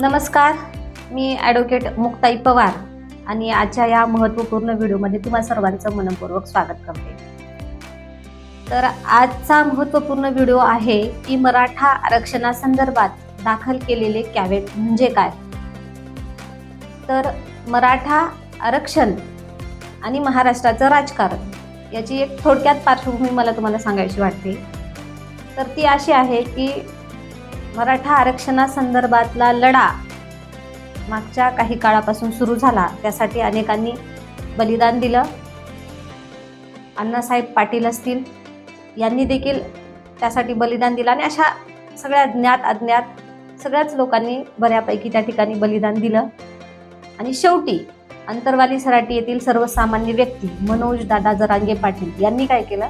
नमस्कार मी ॲडव्होकेट मुक्ताई पवार आणि आजच्या या महत्त्वपूर्ण व्हिडिओमध्ये तुम्हा सर्वांचं मनपूर्वक स्वागत करते. तर आजचा महत्त्वपूर्ण व्हिडिओ आहे की मराठा आरक्षणासंदर्भात दाखल केलेले कॅवेट म्हणजे काय? तर मराठा आरक्षण आणि महाराष्ट्राचं राजकारण याची एक थोडक्यात पार्श्वभूमी मला तुम्हाला सांगायची वाटते. तर ती अशी आहे की मराठा आरक्षणासंदर्भातला लढा मागच्या काही काळापासून सुरू झाला. त्यासाठी अनेकांनी बलिदान दिलं. अण्णासाहेब पाटील असतील यांनी देखील त्यासाठी बलिदान दिलं आणि अशा सगळ्या ज्ञात अज्ञात सगळ्याच लोकांनी बऱ्यापैकी त्या ठिकाणी बलिदान दिलं. आणि शेवटी अंतरवाली सराटी येथील सर्वसामान्य व्यक्ती मनोज दादा जरांगे पाटील यांनी काय केलं?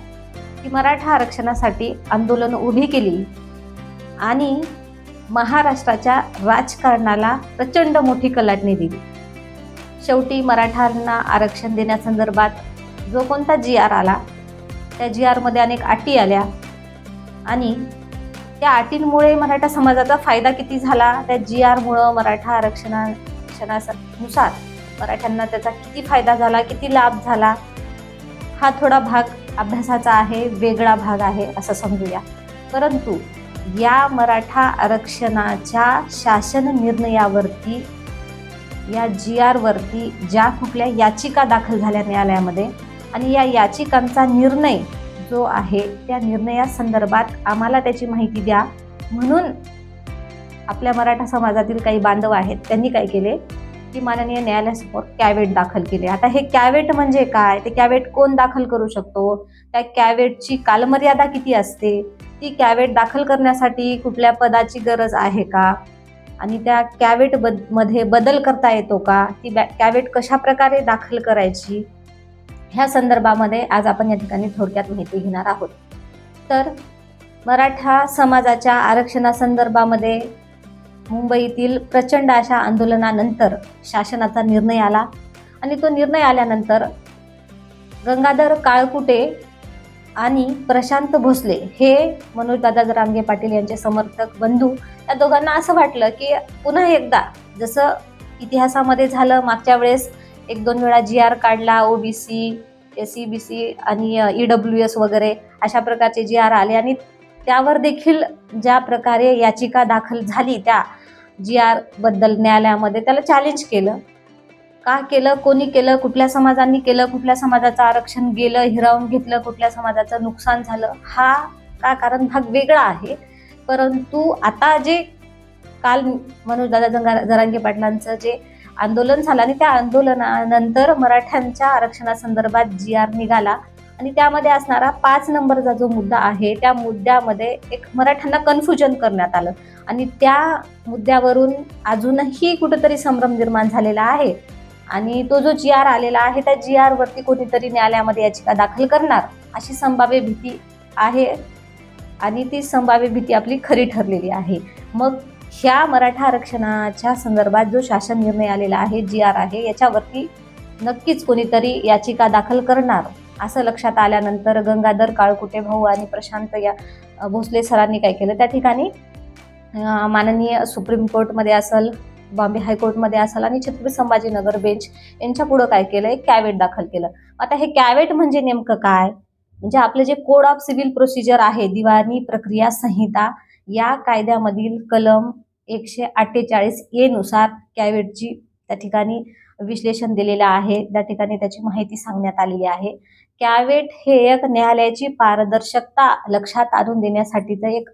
की मराठा आरक्षणासाठी आंदोलन उभी केली. आणि महाराष्ट्राच्या राजकारणाला प्रचंड मोठी कलाटणी दिली. शेवटी मराठांना आरक्षण देण्यासंदर्भात जो कोणता जी आर आला त्या जी आरमध्ये अनेक अटी आल्या आणि त्या अटींमुळे मराठा समाजाचा फायदा किती झाला त्या जी आरमुळं मराठा आरक्षणानुसार मराठ्यांना त्याचा किती फायदा झाला किती लाभ झाला हा थोडा भाग अभ्यासाचा आहे वेगळा भाग आहे असं समजूया. परंतु या मराठा आरक्षणाच्या शासन निर्णयावरती या जी आरवरती ज्या कुठल्या याचिका दाखल झाल्या न्यायालयामध्ये आणि या याचिकांचा निर्णय जो आहे त्या निर्णयासंदर्भात आम्हाला त्याची माहिती द्या. म्हणून आपल्या मराठा समाजातील काही बांधव आहेत त्यांनी काय केले? की माननीय न्यायालयासमोर कॅवेट दाखल केले. आता हे कॅवेट म्हणजे काय? ते कॅवेट कोण दाखल करू शकतो? त्या कॅवेटची कालमर्यादा किती असते? ती कॅवेट दाखल करण्यासाठी कुठल्या पदाची गरज आहे का? आणि त्या कॅवेट बदमध्ये बदल करता येतो का? ती बॅ कॅवेट कशा प्रकारे दाखल करायची? ह्या संदर्भामध्ये आज आपण या ठिकाणी थोडक्यात माहिती घेणार आहोत. तर मराठा समाजाच्या आरक्षणासंदर्भामध्ये मुंबईतील प्रचंड अशा आंदोलनानंतर शासनाचा निर्णय आला. आणि तो निर्णय आल्यानंतर गंगाधर काळकुटे आणि प्रशांत भोसले हे मनोजदादा रामगे पाटील यांचे समर्थक बंधू या दोघांना असं वाटलं की पुन्हा एकदा जसं इतिहासामध्ये झालं मागच्या वेळेस एक दोन वेळा जी आर काढला OBC S C B C आणि ई डब्ल्यू एस वगैरे अशा प्रकारचे जी आर आले आणि त्यावर देखील ज्या प्रकारे याचिका दाखल झाली त्या जी आरबद्दल न्यायालयामध्ये त्याला चॅलेंज केलं. का केलं कोणी केलं कुठल्या समाजांनी केलं कुठल्या समाजाचं आरक्षण गेलं हिरावून घेतलं कुठल्या समाजाचं नुकसान झालं हा का कारण भाग वेगळा आहे. परंतु आता जे काल मनोजदादा जंगा जरांगे पाटलांचं जे आंदोलन झालं आणि त्या आंदोलनानंतर मराठ्यांच्या आरक्षणासंदर्भात जी आर निघाला आणि त्यामध्ये असणारा पाच नंबरचा जो मुद्दा आहे त्या मुद्द्यामध्ये एक मराठ्यांना कन्फ्युजन करण्यात आलं. आणि त्या मुद्द्यावरून अजूनही कुठंतरी संभ्रम निर्माण झालेला आहे. आणि तो जो जी आर आलेला आहे त्या जी आरवरती कोणीतरी न्यायालयामध्ये याचिका दाखल करणार अशी संभाव्य भीती आहे. आणि ती संभाव्य भीती आपली खरी ठरलेली आहे. मग ह्या मराठा आरक्षणाच्या संदर्भात जो शासन निर्णय आलेला आहे जी आर आहे याच्यावरती नक्कीच कोणीतरी याचिका दाखल करणार असं लक्षात आल्यानंतर गंगाधर काळकुटे भाऊ आणि प्रशांत या भोसले सरांनी काय केलं? त्या ठिकाणी माननीय सुप्रीम कोर्टमध्ये असेल बॉम्बे हायकोर्टमध्ये असाल आणि छत्रपती संभाजीनगर बेंच यांच्या पुढं काय केलं एक कॅवेट दाखल केलं. आता हे कॅवेट म्हणजे नेमकं काय? म्हणजे आपलं जे कोड ऑफ सिव्हिल प्रोसिजर आहे दिवाणी प्रक्रिया संहिता या कायद्यामधील कलम एकशे अठ्ठेचाळीस ए नुसार कॅवेटची त्या ठिकाणी विश्लेषण दिलेलं आहे. त्या ठिकाणी त्याची माहिती सांगण्यात आलेली आहे. कॅवेट हे एक न्यायालयाची पारदर्शकता लक्षात आणून देण्यासाठीचा एक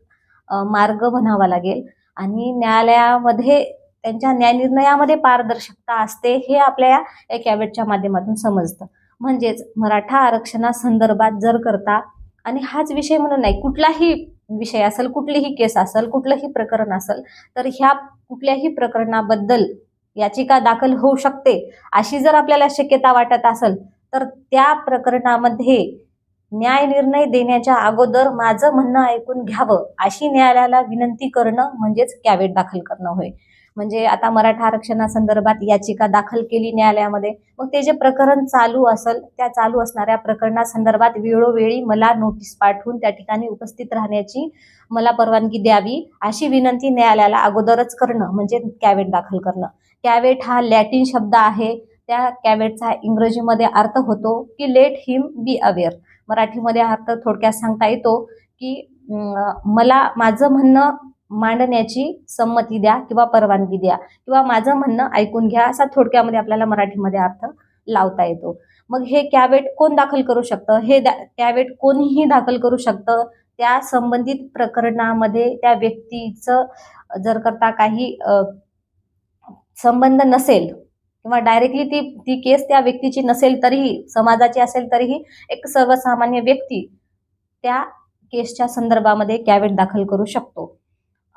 मार्ग म्हणावा लागेल. आणि न्यायालयामध्ये त्यांच्या न्यायनिर्णयामध्ये पारदर्शकता असते हे आपल्या या- कॅबेटच्या माध्यमातून समजतं. म्हणजेच मराठा आरक्षणासंदर्भात जर करता आणि हाच विषय म्हणून नाही कुठलाही विषय असेल कुठलीही केस असेल कुठलंही प्रकरण असेल तर ह्या कुठल्याही प्रकरणाबद्दल याचिका दाखल होऊ शकते. अशी जर आपल्याला शक्यता वाटत असेल तर त्या प्रकरणामध्ये न्याय निर्णय देण्याच्या अगोदर माझं म्हणणं ऐकून घ्यावं अशी न्यायालयाला विनंती करणं म्हणजेच कॅवेट दाखल करणं होय. म्हणजे आता मराठा आरक्षणासंदर्भात याचिका दाखल केली न्यायालयामध्ये मग ते जे प्रकरण चालू असेल त्या चालू असणाऱ्या प्रकरणासंदर्भात वेळोवेळी मला नोटीस पाठवून त्या ठिकाणी उपस्थित राहण्याची मला परवानगी द्यावी अशी विनंती न्यायालयाला अगोदरच करणं म्हणजे कॅवेट दाखल करणं. कॅवेट हा लॅटिन शब्द आहे त्या कॅवेटचा इंग्रजीमध्ये अर्थ होतो की लेट हिम बी अवेअर मराठीमध्ये अर्थ थोडक्यात सांगता येतो की मला माझं म्हणणं मांडण्याची संमती द्या किंवा परवानगी द्या किंवा माझं म्हणणं ऐकून घ्या असा थोडक्यामध्ये आपल्याला मराठीमध्ये अर्थ लावता येतो. मग हे कॅवेट कोण दाखल करू शकतं? हे दा कॅवेट कोणीही दाखल करू शकतं? त्या संबंधित प्रकरणामध्ये त्या व्यक्तीचं जर करता काही संबंध नसेल किंवा डायरेक्टली ती ती केस त्या व्यक्तीची नसेल तरीही समाजाची असेल तरीही एक सर्वसामान्य व्यक्ती त्या केसच्या संदर्भामध्ये कॅवेट दाखल करू शकतो.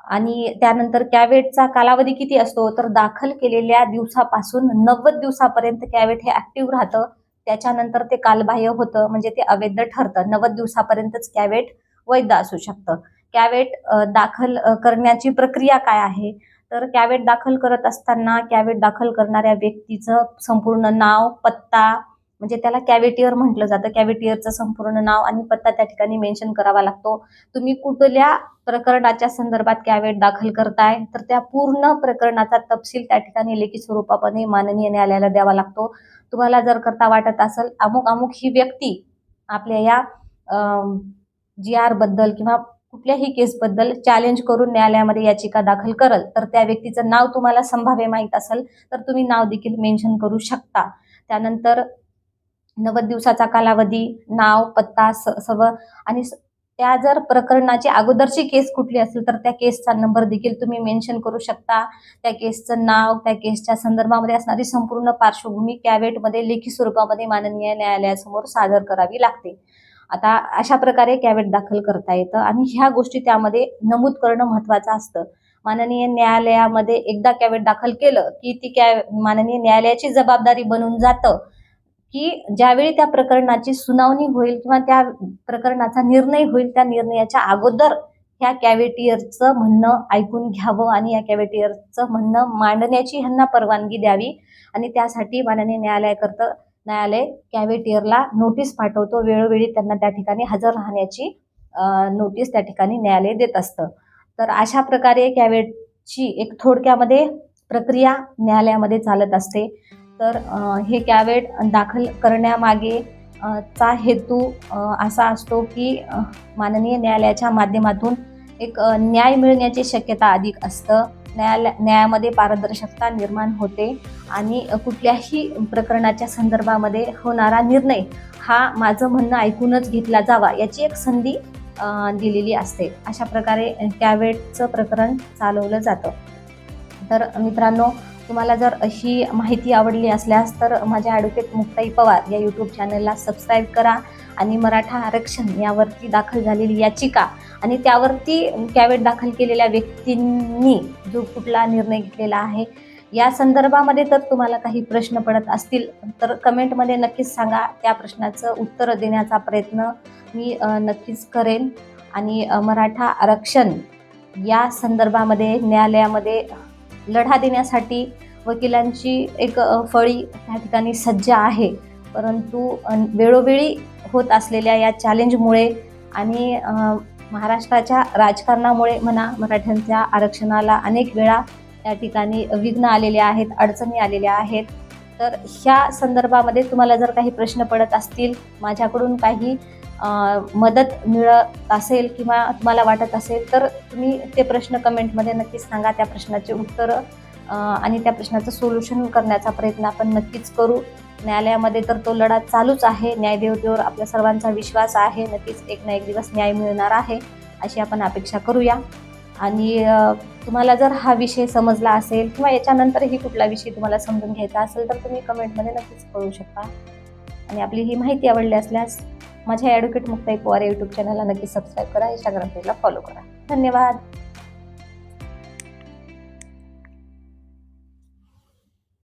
आणि त्यानंतर कॅवेटचा कालावधी किती असतो? तर दाखल केलेल्या दिवसापासून नव्वद दिवसापर्यंत कॅवेट हे ऍक्टिव्ह राहतं. त्याच्यानंतर ते कालबाह्य होतं म्हणजे ते अवैध ठरतं. नव्वद दिवसापर्यंतच कॅवेट वैध असू शकतं. कॅवेट दाखल करण्याची प्रक्रिया काय आहे? तर कॅवेट दाखल करत असताना कॅवेट दाखल करणाऱ्या व्यक्तीचं संपूर्ण नाव पत्ता म्हणजे त्याला कॅवेटियर म्हटलं जातं. कॅवेटियरचं संपूर्ण नाव आणि पत्ता त्या ठिकाणी मेन्शन करावा लागतो. तुम्ही कुठल्या प्रकरणाच्या संदर्भात कॅवेट दाखल करताय? तर त्या पूर्ण प्रकरणाचा तपशील त्या ठिकाणी लेखी स्वरूपामध्ये माननीय न्यायालयाला द्यावा लागतो. तुम्हाला जर करता वाटत असेल अमुक अमुक ही व्यक्ती आपल्या या जी आरबद्दल किंवा कुठल्याही केसबद्दल चॅलेंज करून न्यायालयामध्ये याचिका दाखल करल तर त्या व्यक्तीचं नाव तुम्हाला संभाव्य माहीत असेल तर तुम्ही नाव देखील मेन्शन करू शकता. त्यानंतर नव्वद दिवसाचा कालावधी नाव पत्ता स सर्व आणि त्या जर प्रकरणाची अगोदरची केस कुठली असेल तर त्या केसचा नंबर देखील तुम्ही मेन्शन करू शकता. त्या केसचं नाव त्या केसच्या संदर्भामध्ये असणारी संपूर्ण पार्श्वभूमी कॅवेटमध्ये लेखी स्वरूपामध्ये माननीय न्यायालयासमोर सादर करावी लागते. आता अशा प्रकारे कॅवेट दाखल करता येतं आणि ह्या गोष्टी त्यामध्ये नमूद करणं महत्त्वाचं असतं. माननीय न्यायालयामध्ये एकदा कॅवेट दाखल केलं की ती कॅ माननीय न्यायालयाची जबाबदारी बनून जातं की ज्यावेळी त्या प्रकरणाची सुनावणी होईल किंवा त्या प्रकरणाचा निर्णय होईल त्या निर्णयाच्या अगोदर ह्या कॅवेटियरचं म्हणणं ऐकून घ्यावं आणि या कॅवेटियरचं म्हणणं मांडण्याची ह्यांना परवानगी द्यावी. आणि त्यासाठी माननीय न्यायालयाकरता न्यायालय कॅवेटियरला नोटीस पाठवतो. वेळोवेळी त्यांना त्या ठिकाणी हजर राहण्याची नोटीस त्या ठिकाणी न्यायालय देत असतं. तर अशा प्रकारे कॅवेटची एक थोडक्यामध्ये प्रक्रिया न्यायालयामध्ये चालत असते. तर हे कॅवेट दाखल करण्यामागे चा हेतू असा असतो की माननीय न्यायालयाच्या माध्यमातून एक न्याय मिळण्याची शक्यता अधिक असतं. न्यायालय न्यायामध्ये पारदर्शकता निर्माण होते. आणि कुठल्याही प्रकरणाच्या संदर्भामध्ये होणारा निर्णय हा माझं म्हणणं ऐकूनच घेतला जावा याची एक संधी दिलेली असते. अशा प्रकारे कॅवेटचं प्रकरण चालवलं जातं. तर मित्रांनो तुम्हाला जर अशी माहिती आवडली असल्यास तर माझ्या ॲडव्होकेट मुक्ताई पवार या यूट्यूब चॅनलला सबस्क्राईब करा आणि मराठा आरक्षण यावरती दाखल झालेली याचिका आणि त्यावरती कॅवेट दाखल केलेल्या व्यक्तींनी जो कुठला निर्णय घेतलेला आहे या संदर्भामध्ये तर तुम्हाला काही प्रश्न पडत असतील तर कमेंटमध्ये नक्कीच सांगा. त्या प्रश्नाचं उत्तर देण्याचा प्रयत्न मी नक्कीच करेन. आणि मराठा आरक्षण या संदर्भामध्ये न्यायालयामध्ये लढा देण्यासाठी वकिलांची एक फळी त्या ठिकाणी सज्ज आहे. परंतु वेळोवेळी होत असलेल्या या चॅलेंजमुळे आणि महाराष्ट्राच्या राजकारणामुळे म्हणा मराठ्यांच्या आरक्षणाला अनेक वेळा त्या ठिकाणी विघ्न आलेले आहेत अडचणी आलेल्या आहेत. तर ह्या संदर्भामध्ये तुम्हाला जर काही प्रश्न पडत असतील माझ्याकडून काही मदत मिळत असेल किंवा तुम्हाला वाटत असेल तर तुम्ही ते प्रश्न कमेंटमध्ये नक्कीच सांगा. त्या प्रश्नाचे उत्तरं आणि त्या प्रश्नाचं सोल्युशन करण्याचा प्रयत्न आपण नक्कीच करू. न्यायालयामध्ये तर तो लढा चालूच आहे. न्यायदेवतेवर आपल्या सर्वांचा विश्वास आहे. नक्कीच एक ना एक दिवस न्याय मिळणार आहे. अशी आपण अपेक्षा करूया. आणि तुम्हाला जर हा विषय समजला असेल किंवा याच्यानंतरही कुठला विषय तुम्हाला समजून घ्यायचा असेल तर तुम्ही कमेंटमध्ये नक्कीच कळू शकता. आणि आपली ही माहिती आवडली असल्यास माझ्या ॲडव्होकेट मुक्ताई पवार यूट्यूब चॅनलला नक्की सबस्क्राईब करा इंस्टाग्राम पेजला फॉलो करा. धन्यवाद.